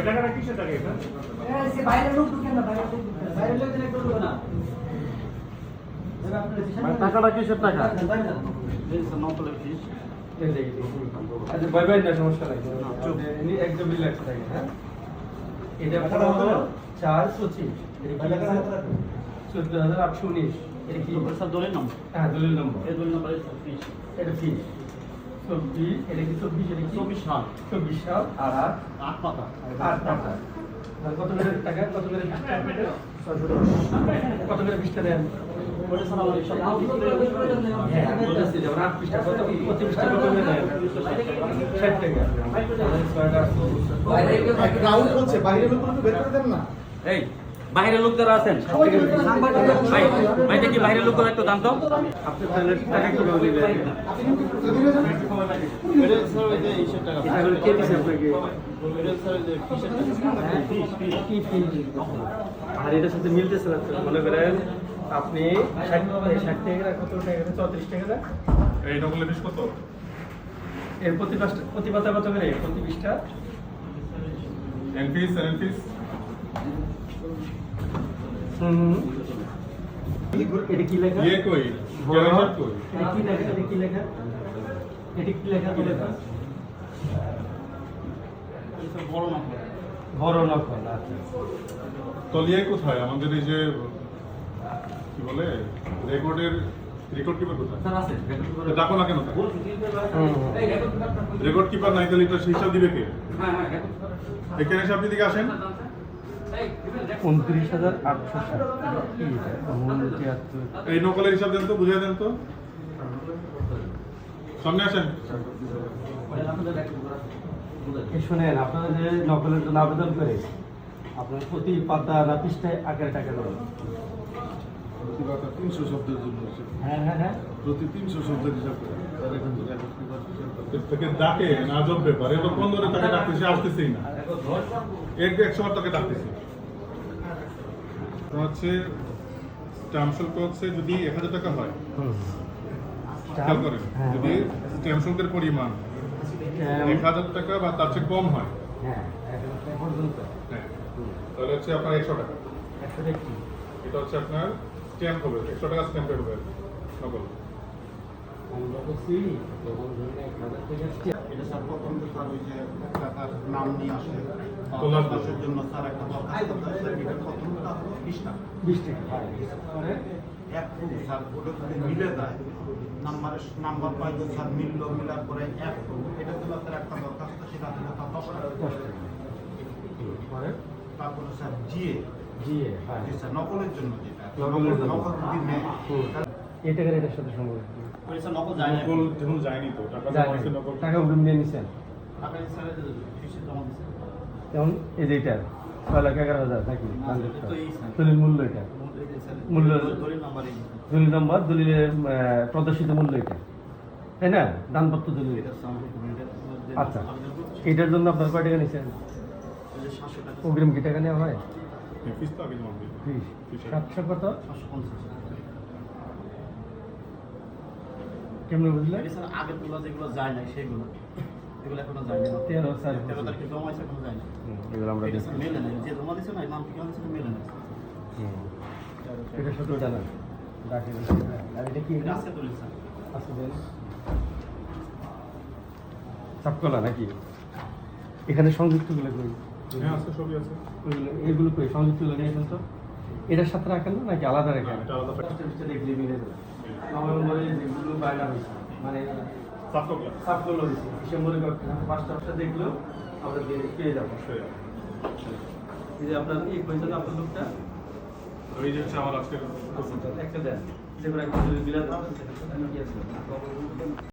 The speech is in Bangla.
টাকাটা কিসের টাকা এটা বাইরের লোক ঢুকেন না বাইরের লোক বাইরের লোক দিলে করব না মানে টাকাটা কিসের টাকা এই যে নকলের ফিস আচ্ছা বাই বাই না সমস্যা নাই ইনি একদম রিল্যাক্স থাকে হ্যাঁ এটা পড়া হলো চার পঁচিশ চোদ্দ হাজার আটশো উনিশ এটা কি স্যার দলের নম্বর হ্যাঁ দলিল নম্বর এই দলের নম্বর ফিস এটা ফিস চব্বিশ এটা কি চব্বিশ এটা কি? চব্বিশ সাল। চব্বিশ সাল আর আট? আট পাতা। আট টাকা? কত করে টাকা? কত করে কত করে? বিশটা দেন হচ্ছে বাইরে বের করে দেন না। এই বাইরের লোক যারা আছেন ভাই ভাই দেখি বাইরের লোক একটু দাম তো। আর এটার সাথে মিলতেছে না। মনে করেন আপনি ষাট টাকা কত টাকা চৌত্রিশ টাকা এই নকলের ফিস কত? এর প্রতি পাঁচটা প্রতি পাতা কত করে? প্রতি বিশটা? এন ফিস এন ফিস হুম এটা কি লেখা ইয়ে কই গ্যারান্টার কই এটা কি লেখা এটা কি লেখা এটা কি লেখা কি লেখা এটা বড় নম্বর বড় নকল আচ্ছা তলিয়ে কোথায় আমাদের এই যে কি বলে রেকর্ডের রেকর্ড কিপার কোথায় স্যার ডাকো না কেন রেকর্ড কিপার নাই তাহলে এটা হিসাব দিবে কে হ্যাঁ হ্যাঁ এখানে এসে আপনি দিকে আসেন উনত্রিশ হাজার আটশো এই নকলের হিসাব দেন তো বুঝিয়ে দেন তো। সামনে আসেন। শুনেন আপনারা যে নকলের জন্য আবেদন করে আপনার প্রতি পাতা না পৃষ্ঠায় আকারে টাকা দেবেন তিনশো শব্দের জন্য হ্যাঁ হ্যাঁ হ্যাঁ। প্রতি তিনশো শব্দের হিসাব এক। থেকে ডাকে না আজব ব্যাপার এবার কোন ধরে তাকে ডাকতেছে আসতেছেই না। এর একশো বার তাকে ডাকতেছে। তো হচ্ছে স্ট্যাম্প শুল্ক হচ্ছে যদি এক হাজার টাকা হয়। খেয়াল করেন হ্যাঁ, যদি স্ট্যাম্প শুল্কের পরিমাণ এক হাজার টাকা বা তার চেয়ে কম হয়। হ্যাঁ হ্যাঁ তাহলে হচ্ছে আপনার একশো টাকা। এটা হচ্ছে আপনার স্ট্যাম্প হবে একশো টাকা স্ট্যাম্প হবে। আমরা এক হাজার টাকা এটা স্যার প্রথম তো স্যার ওই যে তার নাম নিয়ে আসে। তোলার দশের জন্য স্যার একটা দরখাস্ত দেয়, স্যার এটা প্রথমটা হলো বিশ টাকা বিশ টাকা এক ফুট স্যার ওটা যদি মিলে যায় নাম্বারের নাম্বার পাই যে স্যার মিলল মিলার পরে এক ফুট। এটা দিল স্যার একটা দরখাস্ত সেটা দিল তার দশ টাকা। টাকা তারপরে স্যার জিএ। জি হ্যাঁ। স্যার নকলের জন্য যেটা। নকলের জন্য। নকল যদি নেয় হুম। এই টাকার এটার সাথে সম্পর্ক নকল যায় নকল যায়নি তো টাকা নকল। টাকা নিয়ে নিছেন? যেমন এই যে এটা ছয় লাখ এগারো হাজার নাকি। দলিল মূল্য এটা। মূল্য- দলিল নম্বর দলিলের প্রদর্শিত মূল্য এটা। তাই না? দানপত্র দলিল। আচ্ছা। এটার জন্য আপনার কয় টাকা নিছেন? এই যে 700 টাকা, অগ্রিম কি টাকা নেওয়া হয়? সাতশো কত? 750 কেমন বুঝলেন এই আগেরগুলো যেগুলো যায় না সেগুলো। এগুলো এখনও যায়নি। তেরো তারিখে জমা হয়েছে এখনও যায় এগুলো আমরা এটা দেখি স্যার মেলে নাই যে জমা দিচ্ছে না নাম ঠিকানা মেলে নাই। এটা শুধু জানান ডাকে আর এটা কি? আছে দলিল স্যার আছে দেন সাপকলা নাকি? এখানে সংযুক্তগুলো কই? হ্যাঁ আছে সবই আছে। এগুলো কই? সংযুক্তগুলো নিয়ে আসেন তো। এটার সাথে রাখেন না নাকি আলাদা রাখেন হ্যাঁ, আলাদা পাঁচটা মিলে যাবে আমার মনে হয় যেগুলো বায়না মানে ডিসেম্বরে পাঁচটা পাঁচটা দেখলেও আমরা পেয়ে যাব। এই যে আপনার এই আপনার লোকটা? ওই যে হচ্ছে আমার আজকের একটা দেন। যে কোনো একটা